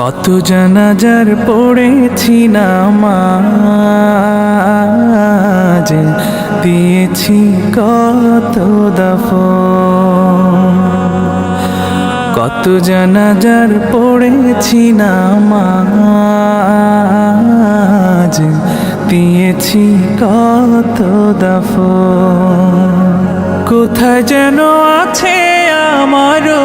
কত জানাজার পড়েছি নামাজ দিয়েছি কত দফ কত জানাজার পড়েছি নামাজ দিয়েছি কত দফ কোথায় যেন আছে আমারও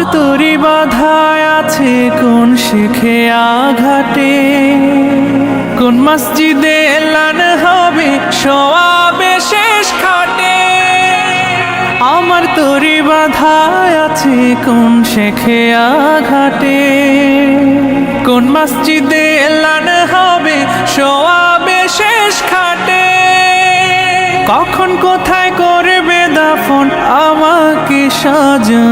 আমার তরি বাধায় আছে কোন শিখে আঘাটে কোন মসজিদে এলান হবে সোয়াবে শেষ খাটে? আমার তরি বাধায় আছে কোন শেখে আঘাটে কোন মসজিদে এলান হবে সোয়াবে শেষ খাটে? কখন কোথায় করবে দাফন আমাকে সাজা